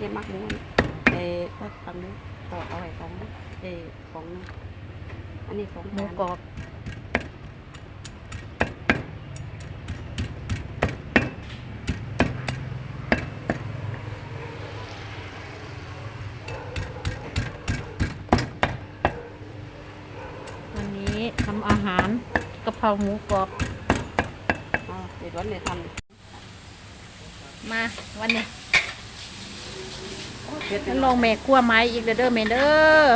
นี้มักหมูเอ้ก็ฟังนู้นก็เอาไว้ของเอ้ของนู้นอันนี้ของหมูกรอบวันนี้ทำอาหารกะเพราหมูกรอบอ๋อเดี๋ยววันนี้ทมาวันนี้ำเผ็ดฉันลองแม่ครัวไม้อีกเด้อเด้อแม่เด้อ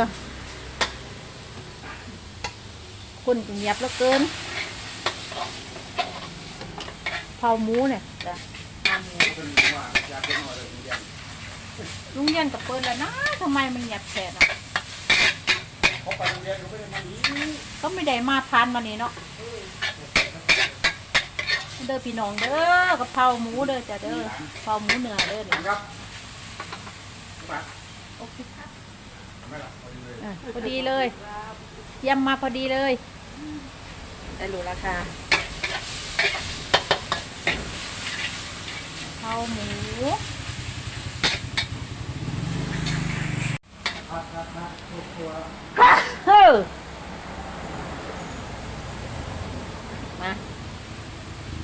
คนเงียบแล้วเกินเผาหมูเนี่ยจ้ะลุงเย็นกับเปิ้ลแล้วนะทำไมมันเงียบแฉะเนาะก็ไม่ได้มาทานมานี่เนาะเด้อพี่น้องเด้อกับเผาหมูเด้อจ้ะเด้อเผาหมูเนื้อเด้อเนี่ย อเคครับอะพอดีเลยเยี่ยมมาพอดีเลย ได้รู้ราคาเผาหมูเฮ้อมา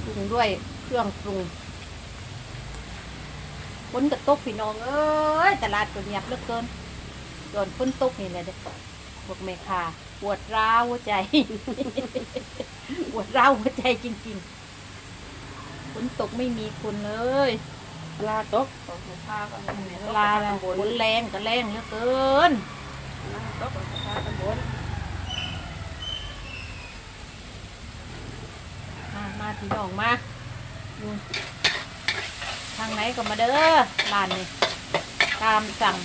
ปรุงด้วยเครื่องปรุง ฝนกระตกพี่น้องเอ้ยตลาดก็เงียบเหลือเกินโดนฝนตกนี่แหละเด็กพวกแม่ค้าปวดร้าวหัวใจปวดร้าวหัวใจจริงๆฝนตกไม่มีคนเลยเวลาตกของลูกค้าก็ไม่มีเวลาฝนแรงก็แรงเหลือเกินตกของลูกค้าตำบลมามาพี่น้องมาดูทางไหนก็มาเด้อร้านนี่ตามสั่ง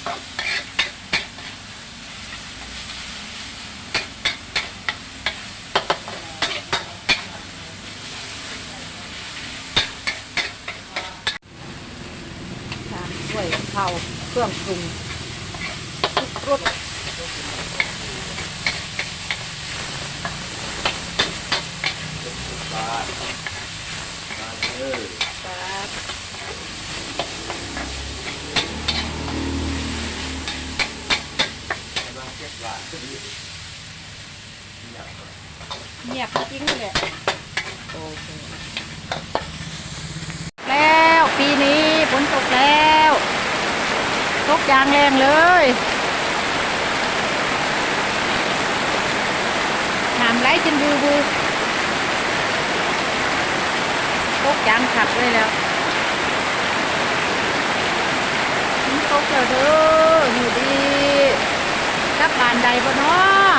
ตามด้วยเผาเครื่องปรุงรสครับ เงียบจริงเลยโอเคแล้วปีนี้ฝนตกแล้วตกยางแรงเลยน้ำไหลจนบูบูตกยางขับเลยแล้วฝนตกแล้วเด้ออยู่ดีกับบานใดบ่เนาะ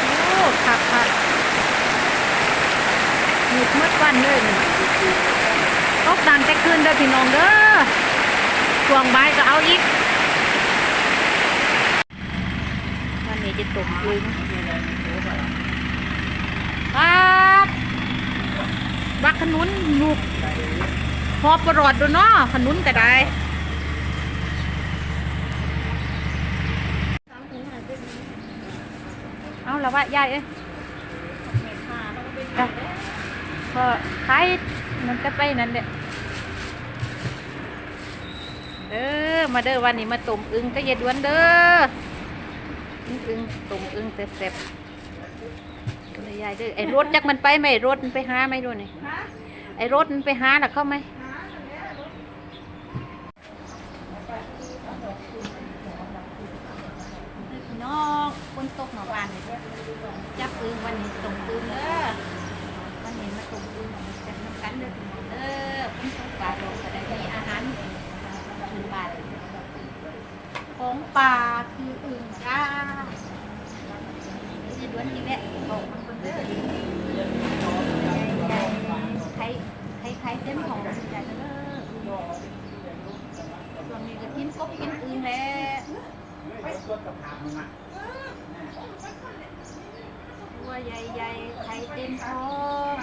โอ้ขับขับหยุดมืดวันเลยนี่ ตกดังแต่คืนเด้อพี่น้องเด้อช่วงบ่ายก็เอาอีกวันนี้จะตกยุงครับวักขนุนลูกพอประหลอดดูเนาะขนุนก็ได้เอาละวะยายเอ้ยก็ขาย มันก็ไปนั่นแหละเด้อมาเด้อวันนี้มาต้มอึงก็อย่าด่วนเด้ออึงอึงต้มอึงเซ็บๆก็เลยยายเด้อไอ้รถจักมันไปไหมรถมันไปหาไหมดูนี่ไอ้รถมันไปหาน่ะเข้าไหมนองคนตกหมาบ้านจับอึงวันนี้ต้มอึงเด้อวันนี้มาต้มอึงจับน้ำ กันเด้อพี่น้องเด้อคนตกปลาลงก็ได้มีอาหารพื้นบ้านของป่าคืออึงจ้าจะด้วนจริงแหละบอกมันคนเด้อใครใครใครเต็มของใจเด้อส่วนนี้ก็กินกบกินอึงแหละตัวใหญ่ๆไข่เต็มท้อง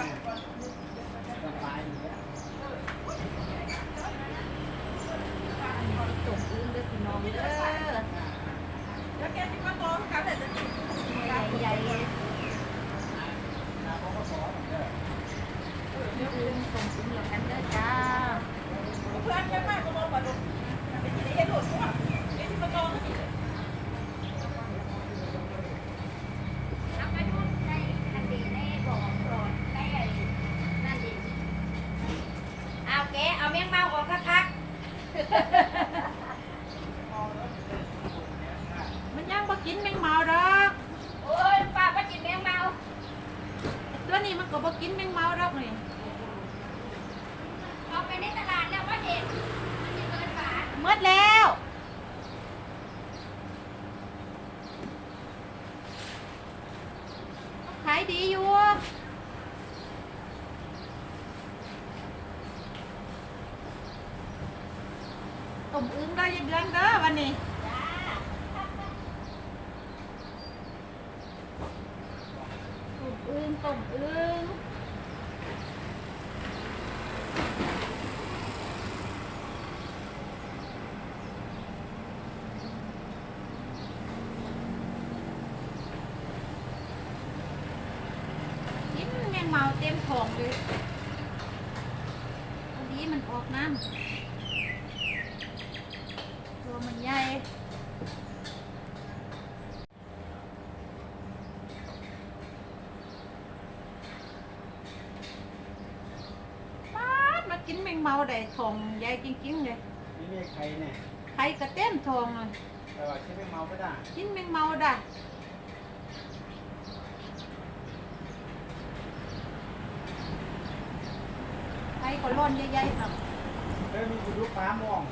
ตกอึ้งเด้อพี่น้องเด้อใหญ่ อึ้งแล้วกันเด้อจ้า เพื่อนกันมากก็บอกว่าลูกเป็นที่ได้หลุดว่าไอ้ที่มันกอง เอาไปดูในคันดีในบ่อโปรดในไอ้นั่นดิเอาแกะเอาแมงเมาออกคักๆ มันยังบ่กินแมงเมาดอก โอ้ยป้าป้ากินแมงเมา ตัวนี้มันก็บ่กินแมงเมาดอกนี่ เอาไปในตลาดแล้วว่าเด็กมันจะเกิน เมดแล้ว ขายดีอยู่ต้มอึ้งได้ยังเดือนเด้อวันนี้ จ้าตุ่มอึ้งตุ่มอึ้ง กินแมงเมาเต็มท้ องเลยพอดีมันออกน้ำตัวมันใหญ่ป๊าดมากินแมงเมาได้ท้องใหญ่จริงๆเลยนี่มีใครเนี่ยไข่ก็เต็มท้องเลยแต่ว่าใช้ไม่เมาก็ได้ กินแมงเมาได้ ไข่ก็ร้อนใหญ่ๆครับเออมีคุณลูกฟ้ามอง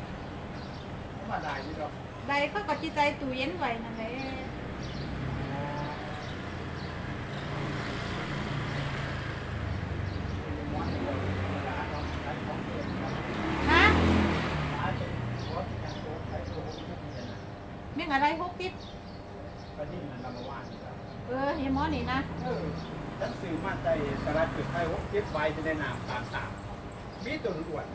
ว่าได้อยี่ดอกได้เขาก็จิใจตู้เย็นไว้นั่นแหละม้วนเดียวเวลาเราใช้ของเองครับฮะอาจจะขอที่ยังโค้งใช้ตัวผมทุกเดือนนะแม่งอะไรหกติดก็นี่มันลำบากอยู่แล้วเออเฮียหมอนี่นะ เออฉันซื้อมาใจตลาดจุดไทยหกเก็บไว้จะได้น้ำตามสาม มีตัวอ้วน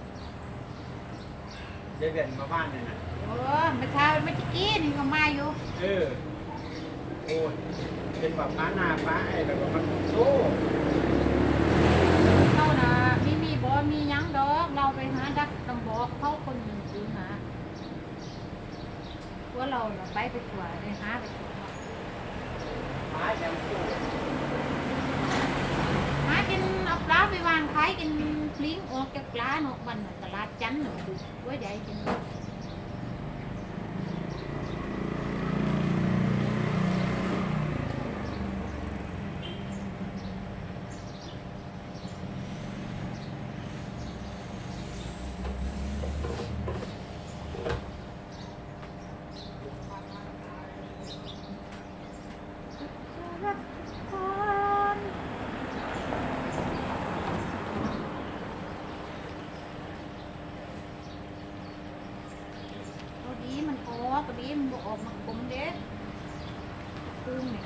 เดเวนมาบ้านเนี่ยนะเออเมื่อเช้าเมื่อกี้นี่ก็มาอยู่เออโอ้ยเป็นแบบฟ้าหน้าฟ้าไอ้แบบว่ามันโซ่เขานะมีมีบ่มีหยังดอก เราไปหาดักต้องบอกเขาคนหนึ่งซื้อหาตัวเราน่ะไปไปตัวเลยหาไปตัวฟ้ายังโซ่หากินเอาปลาไปวางขายกิน ปลิงออกจากปลาเนาะมันน่ะตลาดจันทร์น่ะคือตัวใหญ่กินเอาดีมันออกเอาดีมันบ่ออกมากลมเด็ดตึงเนี่ย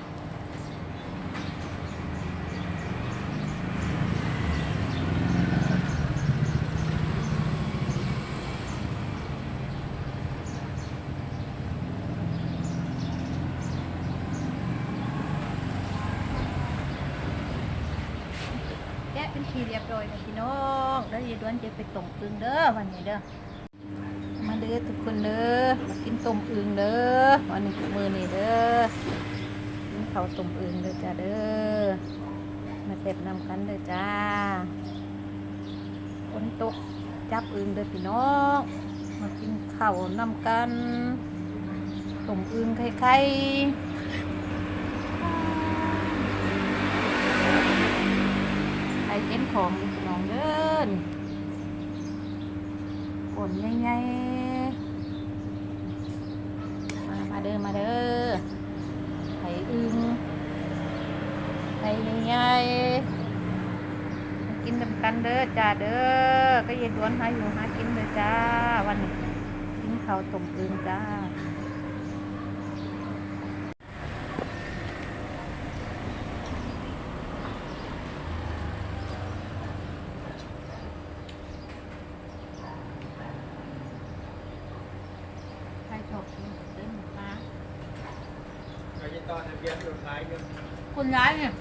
แกะ เป็นทีเรียบร้อยแล้วพี่น้องแล้วยายด้วนจะไปต้มอึ่งเด้อวันนี้เด้อมาเด้อทุกคนเด้อมากินต้มอึ่งเด้อวันนี้มือนี่เด้อกินข้าวต้มอึ่งเด้อจ้าเด้อมาเสร็จนำกันเด้อจ้าฝนตกจับอึ่งเด้อพี่น้องมากินข้าวนำกันต้มอึ่งไข่ไข่ เต็มของน้องเด้อนี่ผลใหญ่ๆมามาเด้อมาเด้อไข่อึงไข่ใหญ่ๆกินนำกันเด้อจ้าเด้อก็เย็นดวนหาอยู่หากินเด้อจ้าวันนี้กินข้าวต้มอึงจ้า ใครชอบกินเต้นหมูปลา เราจะต่อทะเบียนรถไฟกัน คนร้ายเนี่ย